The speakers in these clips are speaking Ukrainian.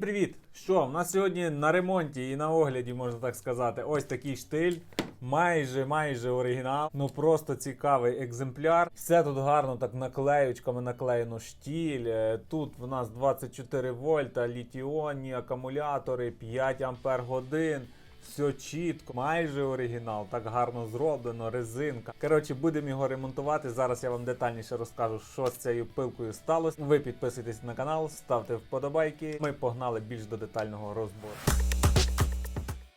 Привіт! Що, У нас сьогодні на ремонті і на огляді, можна так сказати, ось такий штиль. Майже майже оригінал. Ну просто цікавий екземпляр. Все тут гарно так наклеючками наклеєно штіль. Е, Тут в нас 24 вольта, літіонні акумулятори, 5 ампер годин. Все чітко, майже оригінал, так гарно зроблено, резинка. Коротше, будемо його ремонтувати. Зараз я вам детальніше розкажу, що з цією пилкою сталося. Ви підписуйтесь на канал, ставте вподобайки. Ми погнали більш до детального розбору.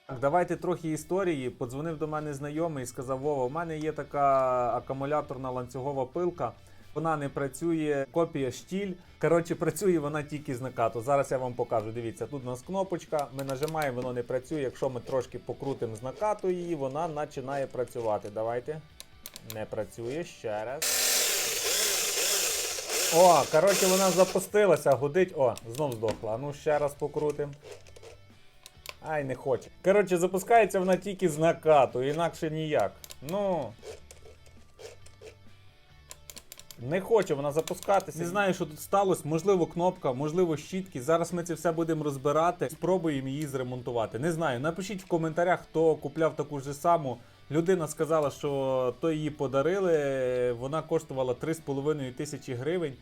Так, давайте трохи історії. Подзвонив до мене знайомий і сказав: Вова, у мене є така акумуляторна ланцюгова пилка. Вона не працює, копія штіль. Коротше, працює вона тільки з накату. Зараз я вам покажу. Дивіться, тут у нас кнопочка. Ми нажимаємо, воно не працює. Якщо ми трошки покрутимо з накату її, вона починає працювати. Давайте. Не працює ще раз. О, коротше, вона запустилася, гудить. О, знов здохла. Ну ще раз покрутимо. Ай, не хоче. Коротше, запускається вона тільки з накату, інакше ніяк. Ну. Не хоче вона запускатися. Не знаю, що тут сталося. Можливо, кнопка, можливо, щітки. Зараз ми це все будемо розбирати. Спробуємо її зремонтувати. Не знаю. Напишіть в коментарях, хто купляв таку ж саму. Людина сказала, що то її подарили. Вона коштувала 3,5 тисячі гривень.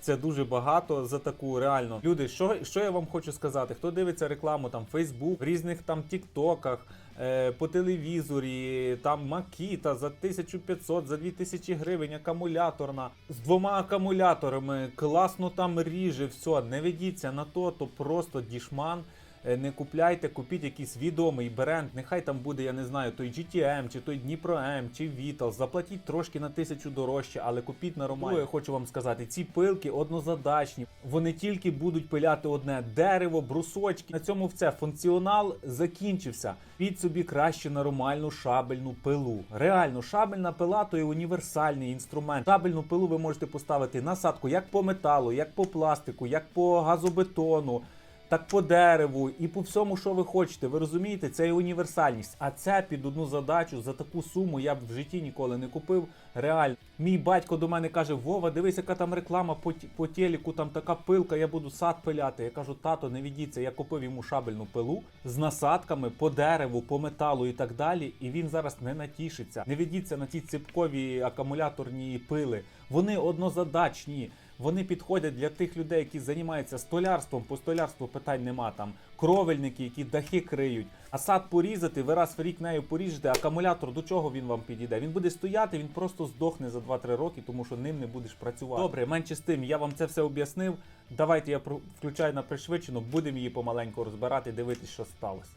Це дуже багато за таку реально. Люди, що, що я вам хочу сказати? Хто дивиться рекламу там Facebook, в різних там Тіктоках, е, по телевізорі, там Макіта за 1500, за 2000 гривень, акумуляторна з двома акумуляторами, класно там ріже, все, не ведіться на то, то просто дішман. Е, Не купляйте, купіть якийсь відомий бренд, нехай там буде, я не знаю, той GTM, чи той Дніпро М, чи Vital. Заплатіть трошки на тисячу дорожче, але купіть нормально. Я хочу вам сказати, ці пилки однозадачні. Вони тільки будуть пиляти одне дерево, брусочки. На цьому все. Функціонал закінчився. Піть собі краще нормальну шабельну пилу. Реально, шабельна пила то є універсальний інструмент. Шабельну пилу ви можете поставити насадку як по металу, як по пластику, як по газобетону так по дереву і по всьому, що ви хочете. Ви розумієте, це є універсальність. А це під одну задачу за таку суму я б в житті ніколи не купив. Реально, мій батько до мене каже: Вова, дивись, яка там реклама по, по телеку, там така пилка, я буду сад пиляти. Я кажу, тато, не відіться. Я купив йому шабельну пилу з насадками по дереву, по металу і так далі. І він зараз не натішиться. Не ведіться на ті ципкові акумуляторні пили. Вони однозадачні. Вони підходять для тих людей, які займаються столярством. По столярству питань нема там кровельники, які дахи криють. А сад порізати, ви раз в рік нею поріжете, акумулятор до чого він вам підійде? Він буде стояти, він просто здохне за 2-3 роки, тому що ним не будеш працювати. Добре, менше з тим, я вам це все об'яснив. Давайте я включаю на пришвидшену, будемо її помаленьку розбирати, дивитись, що сталося.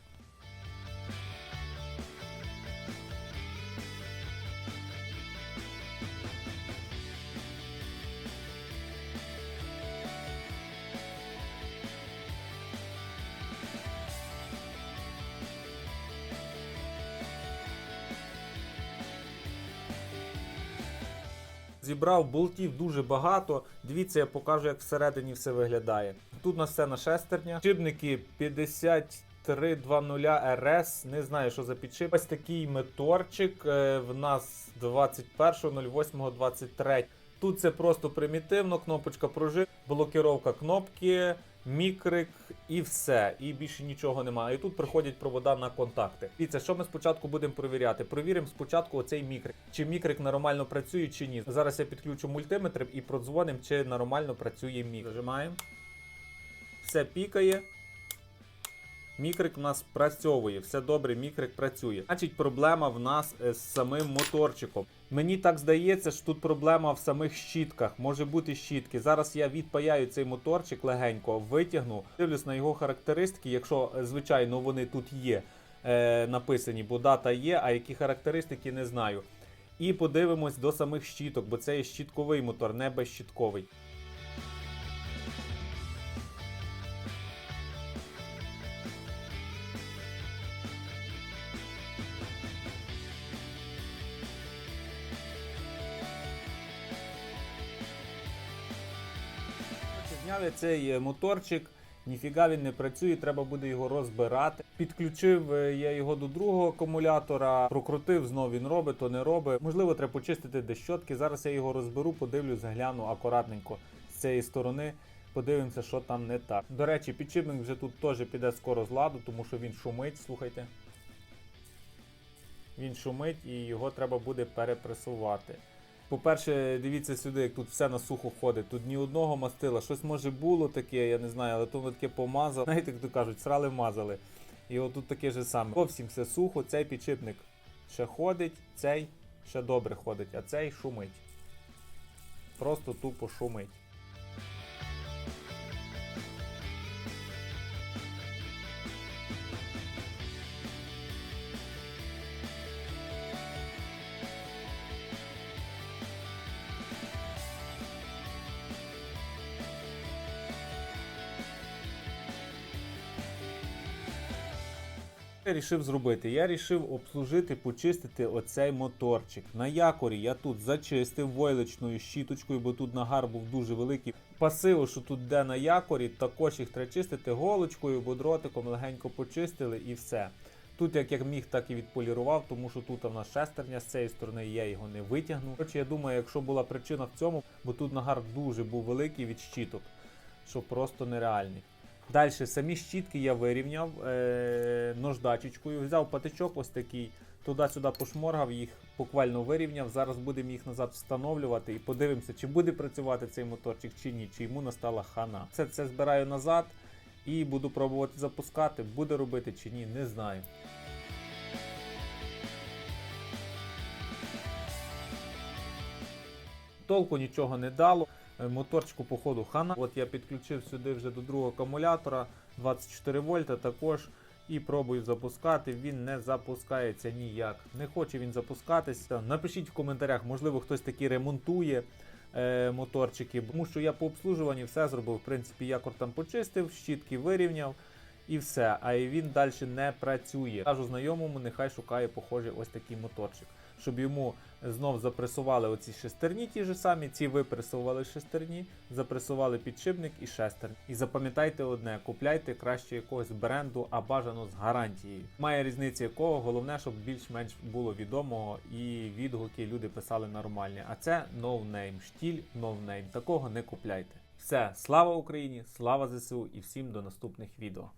Зібрав болтів дуже багато. Дивіться, я покажу, як всередині все виглядає. Тут у нас все на шестерня. Підшипники 5320 RS. Не знаю, що за підшип. Ось такий моторчик. е, В нас 21.08.23. Тут це просто примітивно, кнопочка пружин, блокіровка кнопки, мікрик і все. І більше нічого немає. І тут приходять провода на контакти. Дивіться, що ми спочатку будемо перевіряти. Провіримо спочатку оцей мікрик. Чи мікрик нормально працює, чи ні. Зараз я підключу мультиметр і продзвонимо, чи нормально працює мікрик. Нажимаємо. Все пікає. Мікрик у нас працьовує, все добре, мікрик працює. Значить, проблема в нас е, з самим моторчиком. Мені так здається, що тут проблема в самих щітках. Може бути щітки. Зараз я відпаяю цей моторчик легенько, витягну, дивлюсь на його характеристики, якщо, е, звичайно, вони тут є е, написані, бо дата є, а які характеристики не знаю. І подивимось до самих щіток, бо це є щітковий мотор, не безщітковий. Зняв я цей е, моторчик, ніфіга він не працює, треба буде його розбирати. Підключив е, я його до другого акумулятора, прокрутив, знов він робить, то не робить. Можливо, треба почистити дещотки. Зараз я його розберу, подивлюсь, гляну акуратненько з цієї сторони. Подивимося, що там не так. До речі, підшипник вже тут теж піде скоро з ладу, тому що він шумить, слухайте. Він шумить і його треба буде перепресувати. По-перше, дивіться сюди, як тут все на сухо ходить. Тут ні одного мастила. Щось може було таке, я не знаю, але то воно таке помазав. Знаєте, як то кажуть, срали мазали. І отут таке же саме. Зовсім все сухо, цей підшипник ще ходить, цей ще добре ходить, а цей шумить. Просто тупо шумить. Я рішив зробити. Я рішив обслужити, почистити оцей моторчик. На якорі я тут зачистив войлочною щіточкою, бо тут нагар був дуже великий. Пасиво, що тут де на якорі, також їх треба чистити голочкою, бо дротиком легенько почистили і все. Тут як я міг, так і відполірував, тому що тут в нас шестерня з цієї сторони, я його не витягнув. Коротше, я думаю, якщо була причина в цьому, бо тут нагар дуже був великий від щіток, що просто нереальний. Далі самі щітки я вирівняв е- наждачечкою, взяв патичок ось такий, туди-сюди пошморгав їх, буквально вирівняв. Зараз будемо їх назад встановлювати і подивимося, чи буде працювати цей моторчик чи ні, чи йому настала хана. Все це збираю назад і буду пробувати запускати. Буде робити чи ні, не знаю. Толку нічого не дало. Е, Моторчику, походу, хана. От я підключив сюди вже до другого акумулятора 24 вольта також. І пробую запускати. Він не запускається ніяк. Не хоче він запускатися. Напишіть в коментарях, можливо, хтось таки ремонтує е, моторчики. Тому що я по обслужуванні все зробив. В принципі, якор там почистив, щітки вирівняв. І все, а він далі не працює. Кажу знайомому, нехай шукає похожий ось такий моторчик, щоб йому знов запресували оці шестерні, ті ж самі, ці випресували шестерні, запресували підшипник і шестерні. І запам'ятайте одне: купляйте краще якогось бренду, а бажано з гарантією. Має різниці якого, головне, щоб більш-менш було відомого і відгуки люди писали нормальні. А це name, штіль no. Такого не купляйте. Все, слава Україні, слава ЗСУ і всім до наступних відео.